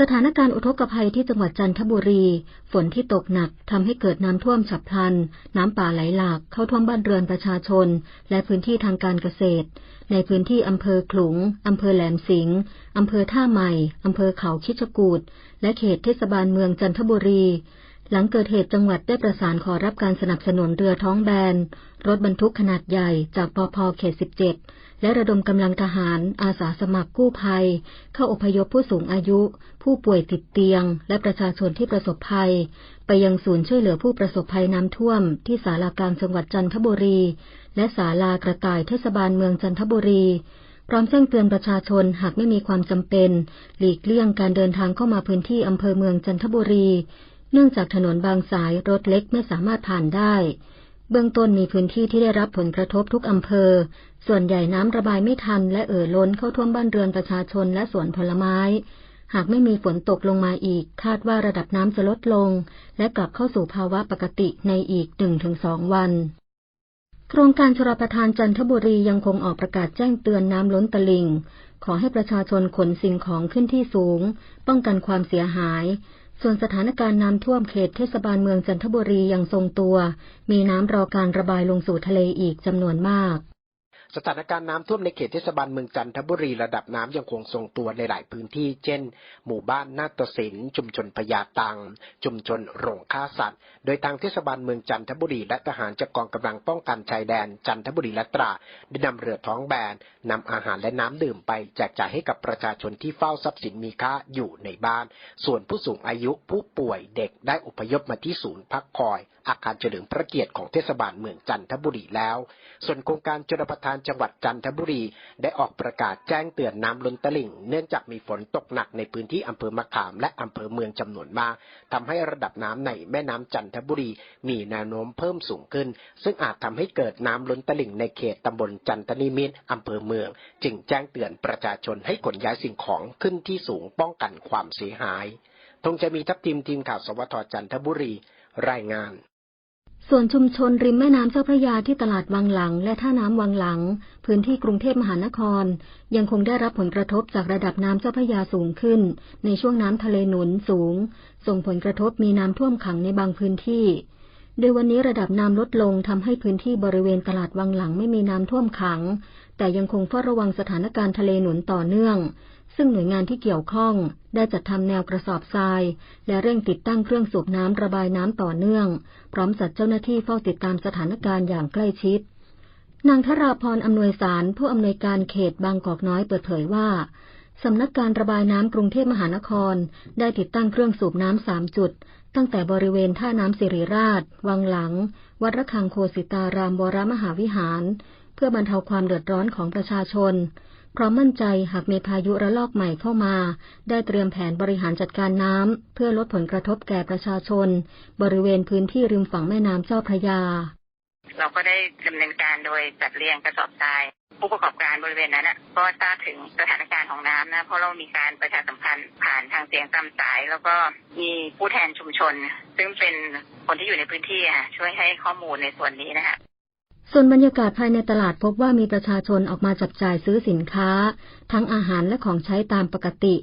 สถานการณ์อุทกภัยที่จังหวัดจันทบุรี ฝนที่ตกหนักทำให้เกิดน้ำท่วมฉับพลัน น้ำป่าไหลหลากเข้าท่วมบ้านเรือนประชาชน และพื้นที่ทางการเกษตร ในพื้นที่อำเภอขลุงอำเภอแหลมสิงห์อำเภอท่าใหม่อำเภอเขาคิชกูดและเขตเทศบาลเมืองจันทบุรี หลังเกิดเหตุจังหวัดได้ประสานขอรับการสนับสนุนเรือท้องแบน รถบรรทุกขนาดใหญ่จากปพเขต 17 และระดมกำลังทหาร อาสาสมัครกู้ภัย เข้าอพยพผู้สูงอายุ ผู้ป่วยติดเตียง และประชาชนที่ประสบภัย ไปยังศูนย์ช่วยเหลือผู้ประสบภัยน้ำท่วม ที่ศาลากลางจังหวัดจันทบุรี และศาลากระต่ายเทศบาลเมืองจันทบุรีพร้อมแจ้งเตือนประชาชนหากไม่มีความจำเป็น หลีกเลี่ยงการเดินทางเข้ามาพื้นที่อำเภอเมืองจันทบุรี นื่องจากถนนบางสายรถเล็กไม่สามารถผ่านได้ เบื้องต้นมีพื้นที่ที่ได้รับผลกระทบทุกอำเภอ ส่วนใหญ่น้ำระบายไม่ทันและเอ่อล้นเข้าท่วมบ้านเรือนประชาชนและสวนผลไม้ หากไม่มีฝนตกลงมาอีก คาดว่าระดับน้ำจะลดลง และกลับเข้าสู่ภาวะปกติในอีก 1-2 วันโครงการชลประทานจันทบุรียังคงออกประกาศแจ้งเตือนน้ำล้นตลิ่ง ขอให้ประชาชนขนสิ่งของขึ้นที่สูง ป้องกันความเสียหาย ส่วนสถานการณ์น้ำท่วมเขตเทศบาลเมืองจันทบุรียังทรงตัว มีน้ำรอการระบายลงสู่ทะเลอีกจำนวนมาก สถานการณ์น้ำท่วมในเขตเทศบาลเมืองจันทบุรีระดับน้ำยังคงทรงตัวในหลายพื้นที่ เช่น หมู่บ้านนาฏศิลป์ชุมชนพญาตัง ชุมชนโรงฆ่าสัตว์ โดยทางเทศบาลเมืองจันทบุรีและทหารจากกองกำลังป้องกันชายแดน จันทบุรีและตราได้นำเรือท้องแบนนำอาหารและน้ำดื่มไปแจกจ่ายให้กับประชาชนที่เฝ้าทรัพย์สินมีค่าอยู่ในบ้าน ส่วนผู้สูงอายุผู้ป่วยเด็กได้อพยพมาที่ศูนย์พักคอย อาคารเฉลิมพระเกียรติของเทศบาลเมืองจันทบุรีแล้ว ส่วนโครงการชลประทานจังหวัดจันทบุรีได้ออกประกาศแจ้งเตือนน้ำล้นตลิ่ง เนื่องจากมีฝนตกหนักในพื้นที่อำเภอมะขามและอำเภอเมืองจำนวนมากทำให้ระดับน้ำในแม่น้ำจันทบุรีมีแนวโน้มเพิ่มสูงขึ้น ซึ่งอาจทำให้เกิดน้ำล้นตลิ่งในเขตตำบลจันทนิมิตรอำเภอเมือง จึงแจ้งเตือนประชาชนให้ขนย้ายสิ่งของขึ้นที่สูงป้องกันความเสียหายธงจะมีทัพทีมทีมข่าวสวทจันทบุรี รายงาน ส่วนชุมชนริมแม่น้ำเจ้าพระยาที่ตลาดวังหลัง และท่าน้ำวังหลัง พื้นที่กรุงเทพมหานคร ยังคงได้รับผลกระทบจากระดับน้ำเจ้าพระยาสูงขึ้น ในช่วงน้ำทะเลหนุนสูง ส่งผลกระทบมีน้ำท่วมขังในบางพื้นที่ โดยวันนี้ระดับน้ำลดลงทำให้พื้นที่บริเวณตลาดวังหลังไม่มีน้ำท่วมขัง แต่ยังคงเฝ้าระวังสถานการณ์ทะเลหนุนต่อเนื่อง ซึ่งหน่วยงานที่เกี่ยวข้องได้จัดทำแนวกระสอบทราย และเร่งติดตั้งเครื่องสูบน้ำระบายน้ำต่อเนื่อง พร้อมจัดเจ้าหน้าที่เฝ้าติดตามสถานการณ์อย่างใกล้ชิด นางธราพรอำนวยสารผู้อำนวยการเขตบางกอกน้อยเปิดเผยว่าสำนักการระบายน้ำกรุงเทพมหานคร ได้ติดตั้งเครื่องสูบน้ำสามจุด ตั้งแต่บริเวณท่าน้ำสิริราช วังหลัง วัดระฆังโคสิตารามวรมหาวิหาร เพื่อบรรเทาความเดือดร้อนของประชาชน พร้อมมั่นใจหากมีพายุระลอกใหม่เข้ามา ได้เตรียมแผนบริหารจัดการน้ำเพื่อลดผลกระทบแก่ประชาชน บริเวณพื้นที่ริมฝั่งแม่น้ำเจ้าพระยา เราก็ได้ดำเนินการโดยจัดเรียงกระสอบทรายผู้ประกอบการบริเวณนั้นก็ทราบถึงสถานการณ์ของน้ำนะเพราะเรามีการประชาสัมพันธ์ผ่านทางเสียงตามสาย แล้วก็มีผู้แทนชุมชน ซึ่งเป็นคนที่อยู่ในพื้นที่ช่วยให้ข้อมูลในส่วนนี้นะคะ ส่วนบรรยากาศภายในตลาดพบว่ามีประชาชนออกมาจับจ่ายซื้อสินค้า ทั้งอาหารและของใช้ตามปกติ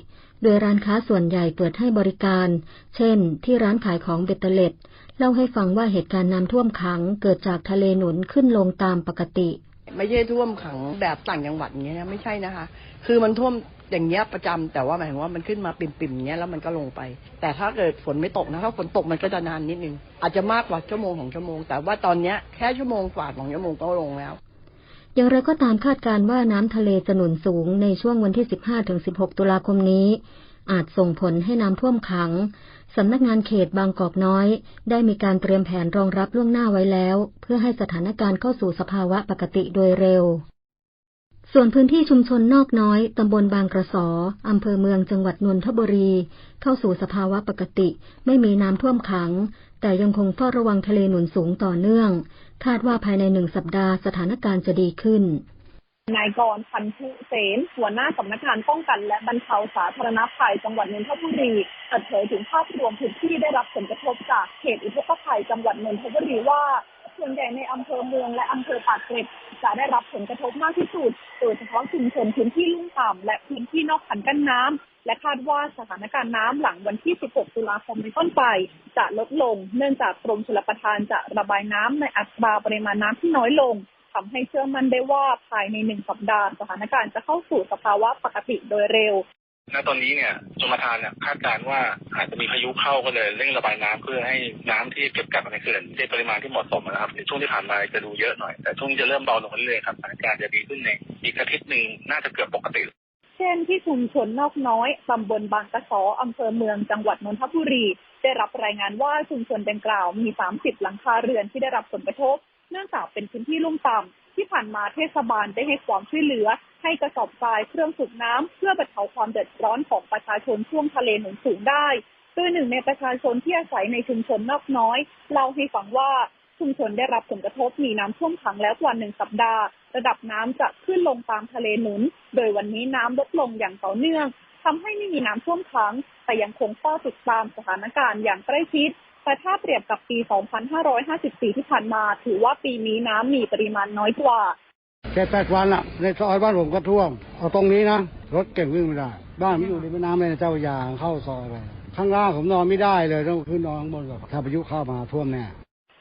โดยร้านค้าส่วนใหญ่เปิดให้บริการ เช่น ที่ร้านขายของเบตเตอร์เล็ดเล่าให้ฟังว่าเหตุการณ์น้ำท่วมขังเกิดจากทะเลหนุนขึ้นลงตามปกติ ไม่ใช่ท่วมขังแบบต่างจังหวัดอย่างเงี้ยนะไม่ใช่นะคะ คือมันท่วมอย่างเงี้ยประจำแต่ว่าหมายถึงว่ามันขึ้นมาปิ่มๆอย่างเงี้ยแล้วมันก็ลงไป แต่ถ้าเกิดฝนไม่ตกนะถ้าฝนตกมันก็จะนานนิดนึงอาจจะมากกว่าชั่วโมงของชั่วโมง แต่ว่าตอนเนี้ยแค่ชั่วโมงกว่าของชั่วโมงก็ลงแล้วอย่างไรก็ตามคาดการณ์ว่าน้ำทะเลจะหนุนสูงในช่วงวันที่ 15-16 ตุลาคมนี้ อาจส่งผลให้น้ำท่วมขัง สำนักงานเขตบางกอกน้อย ได้มีการเตรียมแผนรองรับล่วงหน้าไว้แล้ว เพื่อให้สถานการณ์เข้าสู่สภาวะปกติโดยเร็ว ส่วนพื้นที่ชุมชนนอกน้อย ตำบลบางกระสออำเภอเมืองจังหวัดนนทบุรี เข้าสู่สภาวะปกติ ไม่มีน้ำท่วมขัง แต่ยังคงเฝ้าระวังทะเลหนุนสูงต่อเนื่อง คาดว่าภายในหนึ่งสัปดาห์สถานการณ์จะดีขึ้น นายกรพันธุเสนหัวหน้าสำนักงานป้องกันและบรรเทาสาธารณภัยจังหวัดนนทบุรีเปิดเผยถึงภาพรวมพื้นที่ได้รับผลกระทบจากเหตุอุทกภัยจังหวัดนนทบุรีว่าส่วนใหญ่ในอำเภอเมืองและอำเภอปากเกร็ดจะได้รับผลกระทบมากที่สุด โดยเฉพาะชุมชนพื้นที่ลุ่มต่ำและพื้นที่นอกคันกั้นน้ำ และคาดว่าสถานการณ์น้ำหลังวันที่ 16 ตุลาคมเป็นต้นไป จะลดลง เนื่องจากกรมชลประทานจะระบายน้ำในอัตราปริมาณน้ำที่น้อยลง ทำให้เชื่อมั่นได้ว่าภายในหนึ่งสัปดาห์สถานการณ์จะเข้าสู่สภาวะปกติโดยเร็วณตอนนี้เนี่ยชมทานเนี่ยคาดการณ์ว่าอาจจะมีพายุเข้าก็เลยเร่งระบายน้ำเพื่อให้น้ำที่เก็บกักในเขื่อนได้ปริมาณที่เหมาะสมนะครับในช่วงที่ผ่านมาจะดูเยอะหน่อยแต่ช่วงนี้จะเริ่มเบาลงเรื่อยๆครับสถานการณ์จะดีขึ้นในอีกอาทิตย์หนึ่งน่าจะเกือบปกติ เช่นที่ชุมชนนอกน้อยตำบลบางกระสออำเภอเมืองจังหวัดนนทบุรี ได้รับรายงานว่าชุมชนดังกล่าวมี 30 หลังคาเรือนที่ได้รับผลกระทบ เนื่องจากเป็นพื้นที่ลุ่มต่ำที่ผ่านมาเทศบาลได้ให้ความช่วยเหลือ ให้กระสอบทรายเครื่องสูบน้ำเพื่อบรรเทาความเดือดร้อนของประชาชนช่วงทะเลหนุนสูงได้โดยหนึ่งในประชาชนที่อาศัยในชุมชนนอกน้อยเล่าให้ฟังว่าชุมชนได้รับผลกระทบมีน้ำท่วมขังแล้วกว่าหนึ่งสัปดาห์ ระดับน้ำจะขึ้นลงตามทะเลหนุน โดยวันนี้น้ำลดลงอย่างต่อเนื่องทำให้ไม่มีน้ำท่วมขัง แต่ยังคงเฝ้าติดตามสถานการณ์อย่างใกล้ชิด แต่ถ้าเปรียบกับปี 2554 ที่ผ่านมา ถือว่าปีนี้น้ำมีปริมาณน้อยกว่าเจ็ดแปดวันอะในซอยบ้านผมก็ท่วม เอาตรงนี้นะ รถเก่งวิ่งไม่ได้ บ้านผมอยู่ในแม่น้ำในเจ้าพระยาเข้าซอยไปข้างล่างผมนอนไม่ได้เลยต้องขึ้นนอนข้างบนแบบถ้าพายุเข้ามาท่วมแน่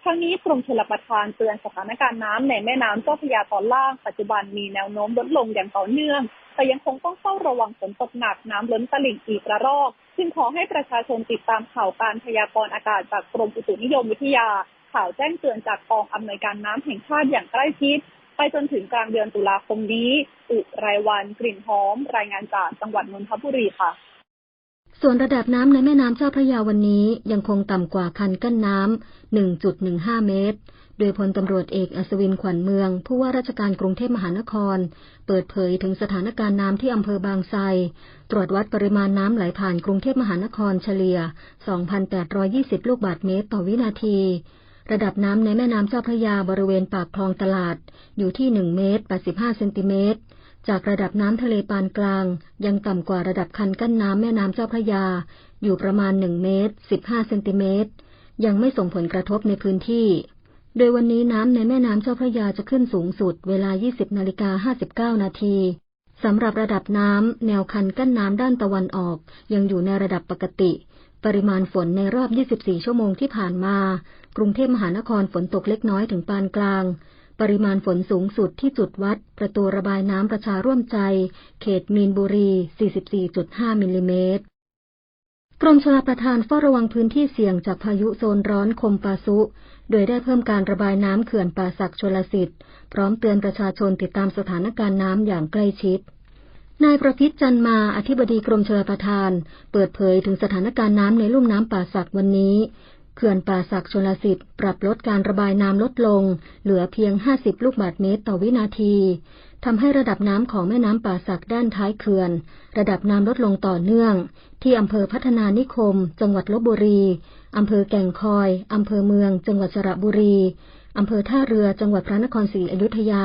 ทั้งนี้กรมชลประทานเตือนสถานการณ์น้ำในแม่น้ำเจ้าพระยาตอนล่างปัจจุบันมีแนวโน้มลดลงอย่างต่อเนื่อง แต่ยังคงต้องเฝ้าระวังฝนตกหนักน้ำล้นตลิ่งอีกระรอก จึงขอให้ประชาชนติดตามข่าวการพยากรณ์อากาศจากกรมอุตุนิยมวิทยา ข่าวแจ้งเตือนจากกองอำนวยการน้ำแห่งชาติอย่างใกล้ชิด ไปจนถึงกลางเดือนตุลาคมนี้ อุไรวันกลิ่นหอม รายงานจากจังหวัดนนทบุรีค่ะส่วนระดับน้ำในแม่น้ำเจ้าพระยาวันนี้ยังคงต่ำกว่าคันกั้นน้ำ 1.15 เมตร โดยพลตำรวจเอกอัศวินขวัญเมือง ผู้ว่าราชการกรุงเทพมหานคร เปิดเผยถึงสถานการณ์น้ำที่อำเภอบางไทรตรวจวัดปริมาณน้ำไหลผ่านกรุงเทพมหานครเฉลี่ย 2,820 ลูกบาศก์เมตรต่อวินาที ระดับน้ำในแม่น้ำเจ้าพระยาบริเวณปากคลองตลาด อยู่ที่ 1 เมตร 85 เซนติเมตรจากระดับน้ำทะเลปานกลาง ยังต่ำกว่าระดับคันกั้นน้ำแม่น้ำเจ้าพระยา อยู่ประมาณ 1 เมตร 15 เซนติเมตร ยังไม่ส่งผลกระทบในพื้นที่ โดยวันนี้น้ำในแม่น้ำเจ้าพระยาจะขึ้นสูงสุด เวลา 20นาฬิกา59 นาทีสำหรับระดับน้ำแนวคันกั้นน้ำด้านตะวันออก ยังอยู่ในระดับปกติ ปริมาณฝนในรอบ 24 ชั่วโมงที่ผ่านมา กรุงเทพมหานครฝนตกเล็กน้อยถึงปานกลาง ปริมาณฝนสูงสุดที่จุดวัด ประตูระบายน้ำประชาร่วมใจ เขตมีนบุรี 44.5มิลลิเมตร กรมชลประทานเฝ้าระวังพื้นที่เสี่ยงจากพายุโซนร้อนคมปาซุ โดยได้เพิ่มการระบายน้ำเขื่อนป่าสักชลสิทธิ์ พร้อมเตือนประชาชนติดตามสถานการณ์น้ำอย่างใกล้ชิด นายประพิษจันมา อธิบดีกรมชลประทาน เปิดเผยถึงสถานการณ์น้ำในลุ่มน้ำป่าสักวันนี้ เขื่อนป่าสักชนลสิทธิ์ปรับลดการระบายน้ำลดลง เหลือเพียง 50 ลูกบาศก์เมตรต่อวินาทีทำให้ระดับน้ำของแม่น้ำป่าสักด้านท้ายเขื่อน ระดับน้ำลดลงต่อเนื่อง ที่อำเภอพัฒนานิคม จังหวัดลบบุรีอำเภอแก่งคอยอำเภอเมือง จังหวัดสระบุรีอำเภอท่าเรือจังหวัดพระนครศรีอยุธยา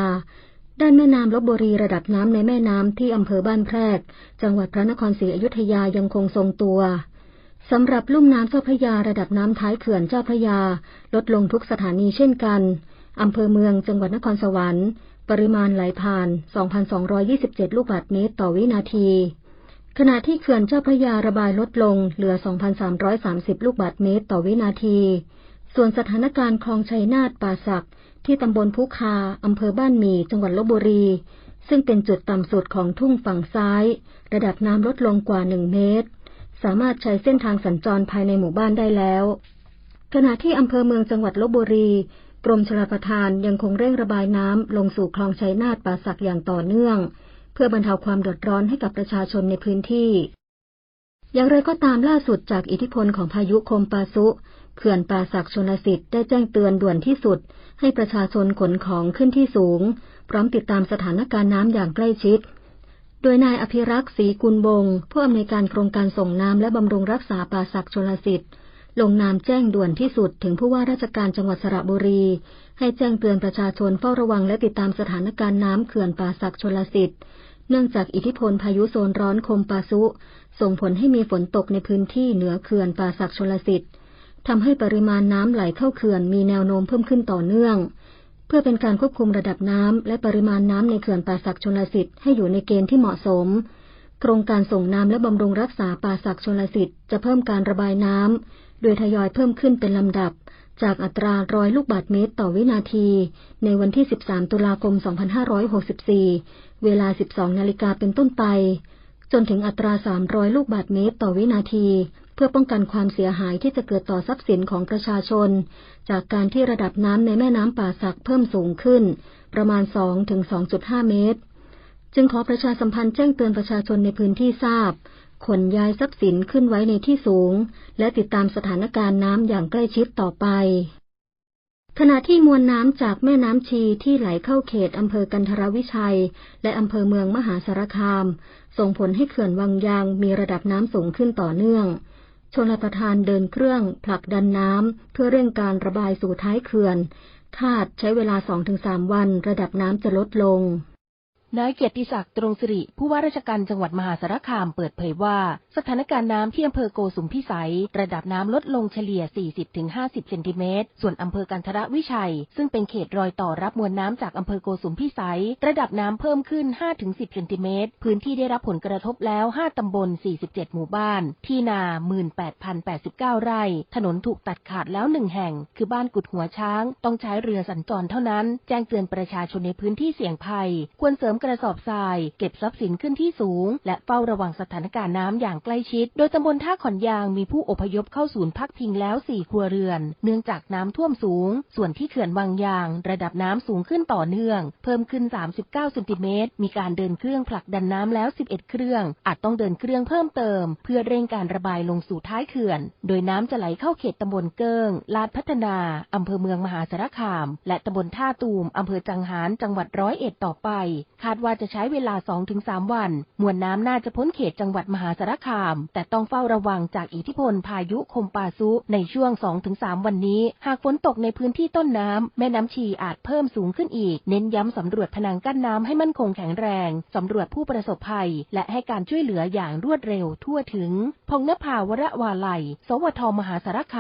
ด้านแม่น้ำลบบุรีระดับน้ำในแม่น้ำที่อำเภอบ้านแพรก จังหวัดพระนครศรีอยุธยายังคงทรงตัว สำหรับลุ่มน้ำเจ้าพระยาระดับน้ำท้ายเขื่อนเจ้าพระยา ลดลงทุกสถานีเช่นกัน อำเภอเมืองจังหวัดนครสวรรค์ ปริมาณไหลผ่าน 2,227 ลูกบาศก์เมตรต่อวินาที ขณะที่เขื่อนเจ้าพระยาระบายลดลงเหลือ 2,330 ลูกบาศก์เมตรต่อวินาที ส่วนสถานการณ์คลองชัยนาทป่าสักที่ตำบลพุคา อำเภอบ้านหมี่จังหวัดลบบุรี ซึ่งเป็นจุดต่ำสุดของทุ่งฝั่งซ้าย ระดับน้ำลดลงกว่า 1 เมตร สามารถใช้เส้นทางสัญจรภายในหมู่บ้านได้แล้ว ขณะที่อำเภอเมืองจังหวัดลบบุรี กรมชลประทานยังคงเร่งระบายน้ำลงสู่คลองชัยนาทป่าสักอย่างต่อเนื่อง เพื่อบรรเทาความเดือดร้อนให้กับประชาชนในพื้นที่ อย่างไรก็ตามล่าสุดจากอิทธิพลของพายุคมปาซุเขื่อนป่าสักชนสิทธิ์ได้แจ้งเตือนด่วนที่สุด ให้ประชาชนขนของขึ้นที่สูง พร้อมติดตามสถานการณ์น้ำอย่างใกล้ชิด โดยนายอภิรักษ์ศรีกุลวงศ์ผู้อำนวยการโครงการส่งน้ำและบำรุงรักษาป่าสักชลสิทธิ์ลงนามแจ้งด่วนที่สุดถึงผู้ว่าราชการจังหวัดสระบุรี ให้แจ้งเตือนประชาชนเฝ้าระวังและติดตามสถานการณ์น้ำเขื่อนป่าสักชลสิทธิ์เนื่องจากอิทธิพลพายุโซนร้อนคมปาซุส่งผลให้มีฝนตกในพื้นที่เหนือเขื่อนป่าสักชลสิทธิ์ทำให้ปริมาณน้ำไหลเข้าเขื่อนมีแนวโน้มเพิ่มขึ้นต่อเนื่อง เพื่อเป็นการควบคุมระดับน้ำและปริมาณน้ำในเขื่อนป่าสักชนลสิทธิ์ให้อยู่ในเกณฑ์ที่เหมาะสม โครงการส่งน้ำและบำรุงรักษาป่าสักชนลสิทธิ์จะเพิ่มการระบายน้ำโดยทยอยเพิ่มขึ้นเป็นลำดับ จากอัตราร้อยลูกบาศก์เมตรต่อวินาที ในวันที่ 13 ตุลาคม 2564 เวลา 12 นาฬิกาเป็นต้นไป จนถึงอัตรา 300 ลูกบาศก์เมตรต่อวินาที เพื่อป้องกันความเสียหายที่จะเกิดต่อทรัพย์สินของประชาชน จากการที่ระดับน้ำในแม่น้ำป่าสักเพิ่มสูงขึ้น ประมาณ2-2.5 เมตร จึงขอประชาสัมพันธ์แจ้งเตือนประชาชนในพื้นที่ทราบ ขนย้ายทรัพย์สินขึ้นไว้ในที่สูง และติดตามสถานการณ์น้ำอย่างใกล้ชิดต่อไปขณะที่มวลน้ำจากแม่น้ำชีที่ไหลเข้าเขตอำเภอกันทรวิชัย และอำเภอเมืองมหาสารคาม ส่งผลให้เขื่อนวังยางมีระดับน้ำสูงขึ้นต่อเนื่อง ชนประทานเดินเครื่องผลักดันน้ำเพื่อเร่งการระบายสู่ท้ายเขื่อน คาดใช้เวลา 2-3 วันระดับน้ำจะลดลง นายเกียรติศักดิ์ตรงสิริ ผู้ว่าราชการจังหวัดมหาสารคามเปิดเผยว่า สถานการณ์น้ำที่อำเภอโกสุมพิสัย ระดับน้ำลดลงเฉลี่ย 40-50 เซนติเมตร ส่วนอำเภอกันทรวิชัย ซึ่งเป็นเขตรอยต่อรับมวลน้ำจากอำเภอโกสุมพิสัย ระดับน้ำเพิ่มขึ้น 5-10 เซนติเมตร พื้นที่ได้รับผลกระทบแล้ว 5 ตำบล 47 หมู่บ้าน ที่นา 18,089 ไร่ ถนนถูกตัดขาดแล้วหนึ่งแห่ง คือบ้านกุดหัวช้าง ต้องใช้เรือสัญจรเท่านั้น แจ้งเตือนประชาชนในพื้นที่เสี่ยงภัย ควรเสริมกระสอบทราย เก็บทรัพย์สินขึ้นที่สูง และเฝ้าระวังสถานการณ์น้ำอย่างใกล้ชิด โดยตำบลท่าขอนยางมีผู้อพยพเข้าศูนย์พักพิงแล้ว 4 ครัวเรือน เนื่องจากน้ำท่วมสูง ส่วนที่เขื่อนวังยาง ระดับน้ำสูงขึ้นต่อเนื่อง เพิ่มขึ้น 39เซนติเมตร มีการเดินเครื่องผลักดันน้ำแล้ว 11 เครื่อง อาจต้องเดินเครื่องเพิ่มเติม เพื่อเร่งการระบายลงสู่ท้ายเขื่อน โดยน้ำจะไหลเข้าเขตตำบลเกิ้ง ลาดพัฒนา อำเภอเมืองมหาสารคาม และตำบลท่าตูม อำเภอจังหาร จังหวัดร้อยเอ็ดต่อไปคาดว่าจะใช้เวลา 2-3 วัน มวลน้ำน่าจะพ้นเขตจังหวัดมหาสารคาม แต่ต้องเฝ้าระวังจากอิทธิพลพายุคมปาซุในช่วง 2-3 วันนี้ หากฝนตกในพื้นที่ต้นน้ำ แม่น้ำชีอาจเพิ่มสูงขึ้นอีก เน้นย้ำสำรวจพนังกั้นน้ำให้มั่นคงแข็งแรง สำรวจผู้ประสบภัย และให้การช่วยเหลืออย่างรวดเร็วทั่วถึง พงนภาวระวาไลยสวทมหาสารคาม